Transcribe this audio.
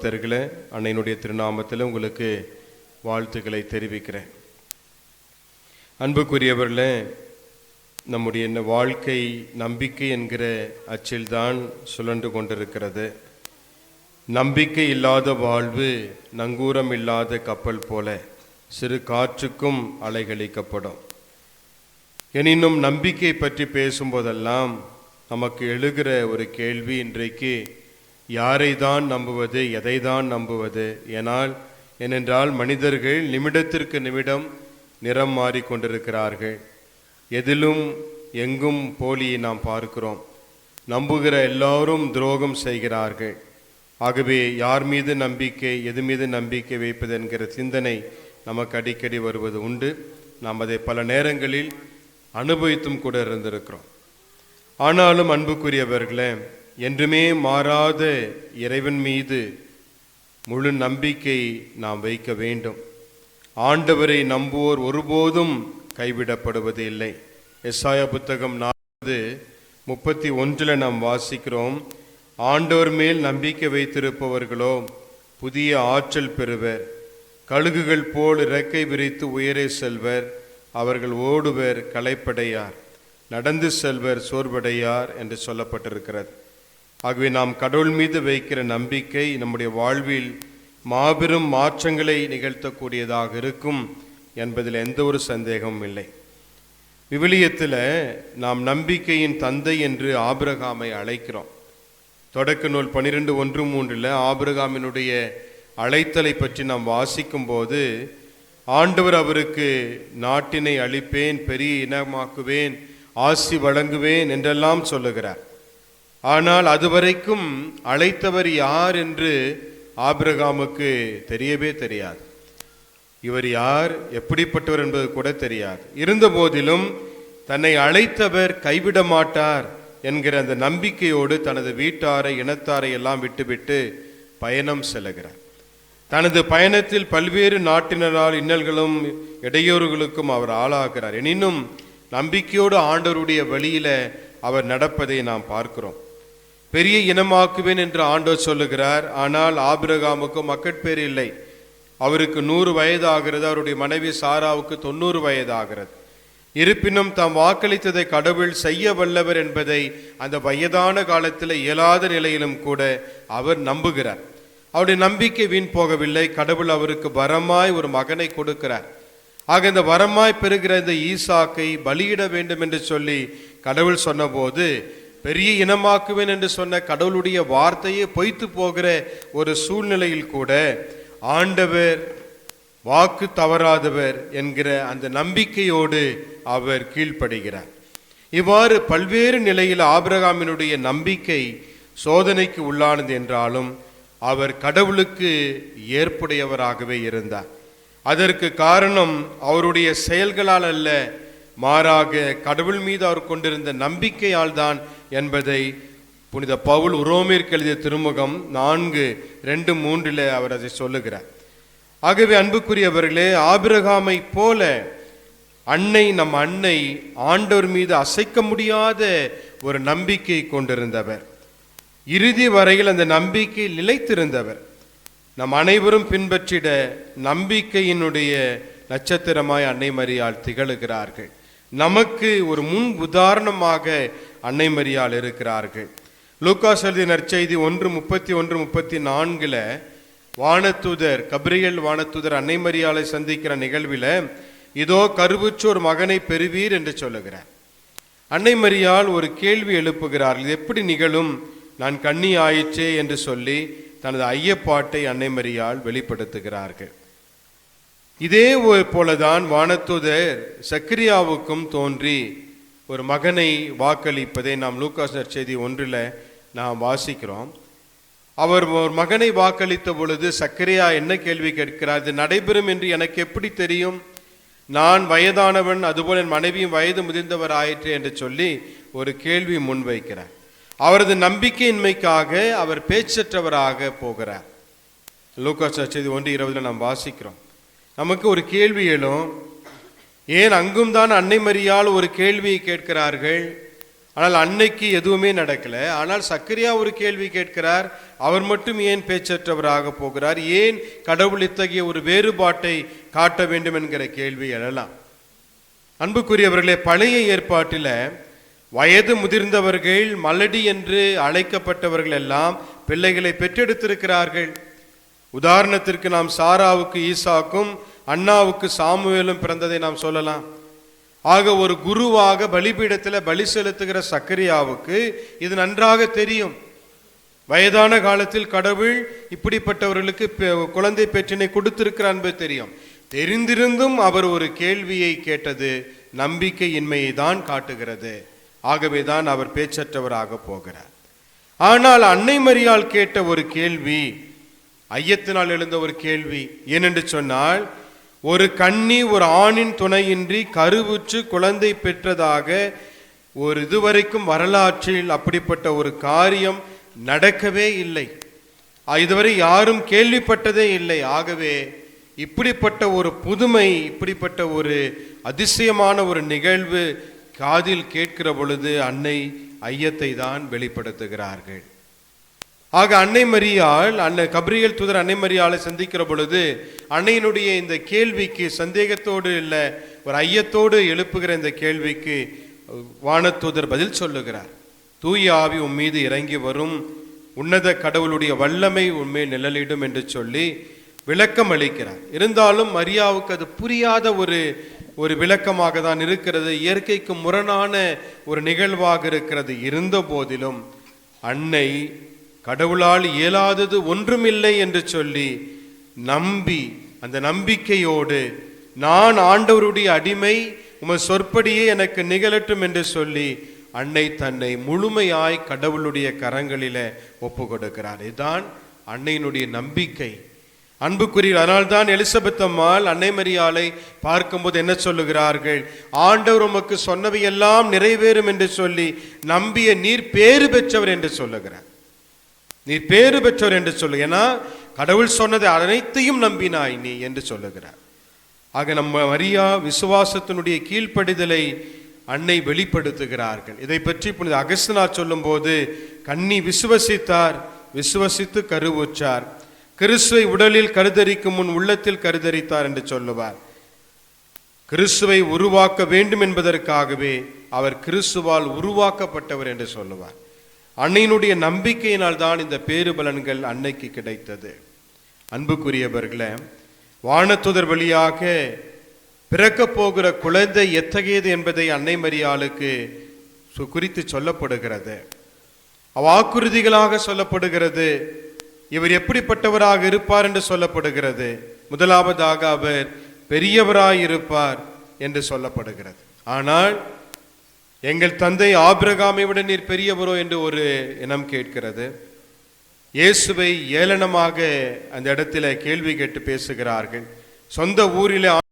பக்தர்களே அன்னையினுடைய திருநாமத்தில் உங்களுக்கு வாழ்த்துக்களை தெரிவிக்கிறேன். அன்புக்குரியவர்களே நம்முடைய இந்த வாழ்க்கை நம்பிக்கை என்கிற அச்சில்தான் சுழன்று கொண்டிருக்கிறது. நம்பிக்கை இல்லாத வாழ்வு நங்கூரம் இல்லாத கப்பல் போல சிறு காற்றுக்கும் அலைகழிக்கப்படும். எனினும் நம்பிக்கை பற்றி பேசும்போதெல்லாம் நமக்கு எழுகிற ஒரு கேள்வி இன்றைக்கு யாரை தான் நம்புவது எதை தான் நம்புவது ஏனால் ஏனென்றால் மனிதர்கள் நிமிடத்திற்கு நிமிடம் நிறம் மாறிக்கொண்டிருக்கிறார்கள் எதிலும் எங்கும் போலியை நாம் பார்க்கிறோம். நம்புகிற எல்லாரும் துரோகம் செய்கிறார்கள். ஆகவே யார் மீது நம்பிக்கை எது மீது நம்பிக்கை வைப்பது என்கிற சிந்தனை நமக்கு அடிக்கடி வருவது உண்டு. நாம் அதை பல நேரங்களில் அனுபவித்தும் கூட இருந்திருக்கிறோம். ஆனாலும் அன்புக்குரியவர்களே என்றுமே மாறாத இறைவன் மீது முழு நம்பிக்கை நாம் வைக்க வேண்டும். ஆண்டவரை நம்புவோர் ஒருபோதும் கைவிடப்படுவது இல்லை. எஸ்ஆய புத்தகம் நாற்பது முப்பத்தி ஒன்றில் நாம் வாசிக்கிறோம் ஆண்டவர் மேல் நம்பிக்கை வைத்திருப்பவர்களோ புதிய ஆற்றல் பெறுவர். கழுகுகள் போல் இறக்கை விரித்து உயரே செல்வர். அவர்கள் ஓடுவர் களைப்படையார். நடந்து செல்வர் சோர்வடையார் என்று சொல்லப்பட்டிருக்கிறது. ஆகவே நாம் கடவுள் மீது வைக்கிற நம்பிக்கை நம்முடைய வாழ்வில் மாபெரும் மாற்றங்களை நிகழ்த்தக்கூடியதாக இருக்கும் என்பதில் எந்த ஒரு சந்தேகமும் இல்லை. விவிலியத்தில் நாம் நம்பிக்கையின் தந்தை என்று ஆபிரகாமை அழைக்கிறோம். தொடக்க நூல் பனிரெண்டு ஒன்று மூன்றில் ஆபிரகாமினுடைய அழைத்தலை பற்றி நாம் வாசிக்கும் போது ஆண்டவர் அவருக்கு நாட்டினை அளிப்பேன் பெரிய இனமாக்குவேன் ஆசி வழங்குவேன் என்றெல்லாம் சொல்லுகிறார். ஆனால் அதுவரைக்கும் அழைத்தவர் யார் என்று ஆபிரகாமுக்கு தெரியவே தெரியாது. இவர் யார் எப்படிப்பட்டவர் என்பது கூட தெரியாது. இருந்தபோதிலும் தன்னை அழைத்தவர் கைவிட மாட்டார் என்கிற அந்த நம்பிக்கையோடு தனது வீட்டாரை இனத்தாரை எல்லாம் விட்டுவிட்டு பயணம் செல்கிறார். தனது பயணத்தில் பல்வேறு நாட்டினரால் இன்னல்களும் இடையூறுகளுக்கும் அவர் ஆளாகிறார். எனினும் நம்பிக்கையோடு ஆண்டவருடைய வழியில அவர் நடப்பதை நாம் பார்க்கிறோம். பெரிய இனமாக்குவேன் என்று ஆண்டோர் சொல்லுகிறார். ஆனால் ஆபிரகாமுக்கு மக்கட்பேர் இல்லை. அவருக்கு நூறு வயதாகிறது. அவருடைய மனைவி சாராவுக்கு தொண்ணூறு வயதாகிறது. இருப்பினும் தாம் வாக்களித்ததை கடவுள் செய்ய வல்லவர் என்பதை அந்த வயதான காலத்தில் இயலாத நிலையிலும் கூட அவர் நம்புகிறார். அவருடைய நம்பிக்கை வீண் போகவில்லை. கடவுள் அவருக்கு வரமாய் ஒரு மகனை கொடுக்கிறார். ஆக இந்த வரமாய் பெறுகிற இந்த ஈசாக்கை பலியிட வேண்டும் என்று சொல்லி கடவுள் சொன்னபோது பெரிய இனமாக்குவேன் என்று சொன்ன கடவுளுடைய வார்த்தையே பொய்த்து போகிற ஒரு சூழ்நிலையில் கூட ஆண்டவர் வாக்கு தவறாதவர் என்கிற அந்த நம்பிக்கையோடு அவர் கீழ்ப்படுகிறார். இவ்வாறு பல்வேறு நிலையில் ஆபிரகாமினுடைய நம்பிக்கை சோதனைக்கு உள்ளானது என்றாலும் அவர் கடவுளுக்கு ஏற்புடையவராகவே இருந்தார். அதற்கு காரணம் அவருடைய செயல்களால் அல்ல மாறாக கடவுள் மீது அவர் கொண்டிருந்த நம்பிக்கையால் தான் என்பதை புனித பவுல் உரோமிற்கு எழுதிய திருமுகம் நான்கு ரெண்டு மூன்றில் அவர் அதை சொல்லுகிறார். ஆகவே அன்புக்குரியவர்களே ஆபிரகாமை போல அன்னை நம் அன்னை ஆண்டவர் மீது அசைக்க முடியாத ஒரு நம்பிக்கை கொண்டிருந்தவர். இறுதி வரையில் அந்த நம்பிக்கை நிலைத்திருந்தவர். நம் அனைவரும் பின்பற்றிட நம்பிக்கையினுடைய நட்சத்திரமாய் அன்னை மரியால் திகழுகிறார்கள். நமக்கு ஒரு முன் உதாரணமாக அன்னை மரியால் இருக்கிறார்கள். லூக்காஸ் எழுதிய நற்செய்தி ஒன்று முப்பத்தி ஒன்று முப்பத்தி நான்கில் வானத்துதர் கபிரியல் வானத்துதர் அன்னை மரியாலை சந்திக்கிற நிகழ்வில் இதோ கருவுற்று ஒரு மகனை பெறுவீர் என்று சொல்லுகிறார். அன்னை மரியால் ஒரு கேள்வி எழுப்புகிறார் இது எப்படி நிகழும்? நான் கண்ணி ஆயிற்றே என்று சொல்லி தனது ஐயப்பாட்டை அன்னை மரியால் வெளிப்படுத்துகிறார்கள். இதே போலதான் வானத்துதர் சக்கரியாவுக்கும் தோன்றி ஒரு மகனை வாக்களிப்பதை நாம் லூக்காஸ் நற்செய்தி ஒன்றில் நாம் வாசிக்கிறோம். அவர் ஒரு மகனை வாக்களித்த பொழுது சக்கரியா என்ன கேள்வி கேட்கிறார்? இது நடைபெறும் என்று எனக்கு எப்படி தெரியும்? நான் வயதானவன் அதுபோல் என் மனைவியும் வயது முதிர்ந்தவர் ஆயிற்று என்று சொல்லி ஒரு கேள்வி முன்வைக்கிறார் அவரது நம்பிக்கையின்மைக்காக அவர் பேச்சற்றவராக போகிறார். லூக்காஸ் செய்தி ஒன்று இருபதில் நாம் வாசிக்கிறோம். நமக்கு ஒரு கேள்வி எழும். ஏன் அங்கும் தான் அன்னை மரியால் ஒரு கேள்வியை கேட்கிறார்கள்? ஆனால் அன்னைக்கு எதுவுமே நடக்கல. ஆனால் சக்கரியா ஒரு கேள்வி கேட்கிறார். அவர் மட்டும் ஏன் பேச்சற்றவராக போகிறார்? ஏன் கடவுள் இத்தகைய ஒரு வேறுபாட்டை காட்ட வேண்டும் என்கிற கேள்வி எழலாம். அன்புக்குரியவர்களே பழைய ஏற்பாட்டில் வயது முதிர்ந்தவர்கள் மலடி என்று அழைக்கப்பட்டவர்கள் எல்லாம் பிள்ளைகளை பெற்றெடுத்திருக்கிறார்கள். உதாரணத்திற்கு நாம் சாராவுக்கு ஈசாக்கும் அண்ணாவுக்கு சாமுவேலும் பிறந்ததை நாம் சொல்லலாம். ஆக ஒரு குருவாக பலிபீடத்தில் பலி செலுத்துகிற சக்கரியாவுக்கு இது நன்றாக தெரியும். வயதான காலத்தில் கடவுள் இப்படிப்பட்டவர்களுக்கு குழந்தை பெற்றினை கொடுத்திருக்கிற அன்பு தெரியும். தெரிந்திருந்தும் அவர் ஒரு கேள்வியை கேட்டது நம்பிக்கையின்மையை தான் காட்டுகிறது. ஆகவே தான் அவர் பேச்சற்றவராக போகிறார். ஆனால் அன்னை மரியாள் கேட்ட ஒரு கேள்வி ஐயத்தினால் எழுந்த ஒரு கேள்வி ஏனென்று சொன்னால் ஒரு கன்னி ஒரு ஆணின் துணையின்றி கருவுற்று குழந்தை பெற்றதாக ஒரு இதுவரைக்கும் வரலாற்றில் அப்படிப்பட்ட ஒரு காரியம் நடக்கவே இல்லை. இதுவரை யாரும் கேள்விப்பட்டதே இல்லை. ஆகவே இப்படிப்பட்ட ஒரு புதுமை இப்படிப்பட்ட ஒரு அதிசயமான ஒரு நிகழ்வு காதில் கேட்கிற பொழுது அன்னை ஐயத்தை தான் வெளிப்படுத்துகிறார்கள். ஆக அன்னை மரியாள் அன்னை கபிரியல் தூதர் அன்னை மரியாளை சந்திக்கிற பொழுது அன்னையினுடைய இந்த கேள்விக்கு சந்தேகத்தோடு இல்லை ஒரு ஐயத்தோடு எழுப்புகிற இந்த கேள்விக்கு வானத்தூதர் பதில் சொல்லுகிறார். தூய ஆவி உன் மீது இறங்கி வரும். உன்னத கடவுளுடைய வல்லமை உண்மையில் நிழலிடும் என்று சொல்லி விளக்கம் அளிக்கிறார். இருந்தாலும் மரியாவுக்கு அது புரியாத ஒரு ஒரு விளக்கமாக தான் இருக்கிறது. இயற்கைக்கு முரணான ஒரு நிகழ்வாக இருக்கிறது. இருந்த போதிலும் அன்னை கடவுளால் இயலாதது ஒன்றுமில்லை என்று சொல்லி நம்பி அந்த நம்பிக்கையோடு நான் ஆண்டவருடைய அடிமை உமது சொற்படியே எனக்கு நிகழட்டும் என்று சொல்லி அன்னை தன்னை முழுமையாய் கடவுளுடைய கரங்களில ஒப்பு கொடுக்கிறார் இதுதான் அன்னையினுடைய நம்பிக்கை. அன்புக்குரிய அதனால்தான் எலிசபெத் அம்மாள் அன்னை மரியாளை பார்க்கும்போது என்ன சொல்லுகிறார்கள்? ஆண்டவர் உமக்கு சொன்னவையெல்லாம் நிறைவேறும் என்று சொல்லி நம்பிய நீர் பேறு பெற்றவர் என்று சொல்லுகிறார். நீர் பேறு பெற்றவர் என்று சொல்லு. ஏன்னா கடவுள் சொன்னதை அனைத்தையும் நம்பினாய் நீ என்று சொல்லுகிறார். ஆக நம்ம மரியா விசுவாசத்தினுடைய கீழ்ப்படிதலை அன்னை வெளிப்படுத்துகிறார்கள். இதை பற்றி புனித அகஸ்தனார் சொல்லும்போது கன்னி விசுவசித்தார் விசுவசித்து கருவுற்றார். கிறிஸ்துவை உடலில் கருதரிக்கும் முன் உள்ளத்தில் கருதரித்தார் என்று சொல்லுவார். கிறிஸ்துவை உருவாக்க வேண்டும் என்பதற்காகவே அவர் கிறிஸ்துவால் உருவாக்கப்பட்டவர் என்று சொல்லுவார். அன்னையினுடைய நம்பிக்கையினால் தான் இந்த பேருபலன்கள் அன்னைக்கு கிடைத்தது. அன்புக்குரியவர்களே வானத்துதர் வழியாக பிறக்கப் போகிற குழந்தை எத்தகையது என்பதை அன்னை மரியாளுக்கு சு- குறித்து சொல்லப்படுகிறது. வாக்குறுதிகளாக சொல்லப்படுகிறது இவர் எப்படிப்பட்டவராக இருப்பார் என்று சொல்லப்படுகிறது. முதலாவதாக அவர் பெரியவராய் இருப்பார் என்று சொல்லப்படுகிறது. ஆனால் எங்கள் தந்தை ஆபிரகாமை விட நீர் பெரியவரோ என்று ஒரு இனம் கேட்கிறது. இயேசுவை ஏளனமாக அந்த இடத்துல கேள்வி கேட்டு பேசுகிறார்கள். சொந்த ஊரிலே